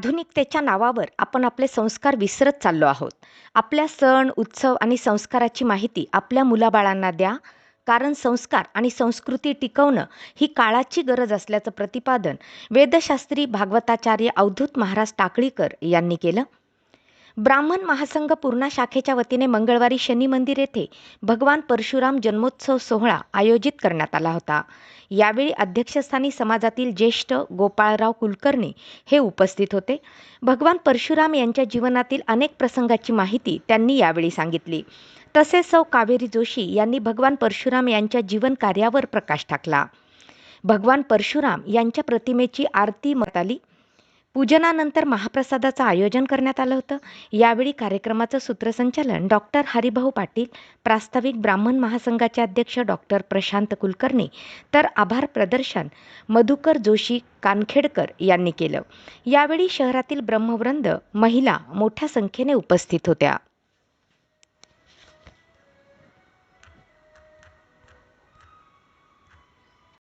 आधुनिकतेच्या नावावर आपण आपले संस्कार विसरत चाललो आहोत. आपल्या सण उत्सव आणि संस्काराची माहिती आपल्या मुलाबाळांना द्या. कारण संस्कार आणि संस्कृती टिकवणं ही काळाची गरज असल्याचं प्रतिपादन वेदशास्त्री भागवताचार्य अवधूत महाराज टाकळीकर यांनी केलं. ब्राह्मण महासंघ पूर्णा शाखेच्या वतीने मंगळवारी शनी मंदिर येथे भगवान परशुराम जन्मोत्सव सोहळा आयोजित करण्यात आला होता. यावेळी अध्यक्षस्थानी समाजातील ज्येष्ठ गोपाळराव कुलकर्णी हे उपस्थित होते. भगवान परशुराम यांच्या जीवनातील अनेक प्रसंगाची माहिती त्यांनी यावेळी सांगितली. तसेच सौ कावेरी जोशी यांनी भगवान परशुराम यांच्या जीवन कार्यावर प्रकाश टाकला. भगवान परशुराम यांच्या प्रतिमेची आरती मत आली. पूजनानंतर महाप्रसादाचं आयोजन करण्यात आलं होतं. यावेळी कार्यक्रमाचं सूत्रसंचालन डॉक्टर हरिभाऊ पाटील प्रास्ताविक ब्राह्मण महासंघाचे अध्यक्ष डॉक्टर प्रशांत कुलकर्णी तर आभार प्रदर्शन मधुकर जोशी कानखेडकर यांनी केलं. यावेळी शहरातील ब्रह्मवृंद महिला मोठ्या संख्येने उपस्थित होत्या.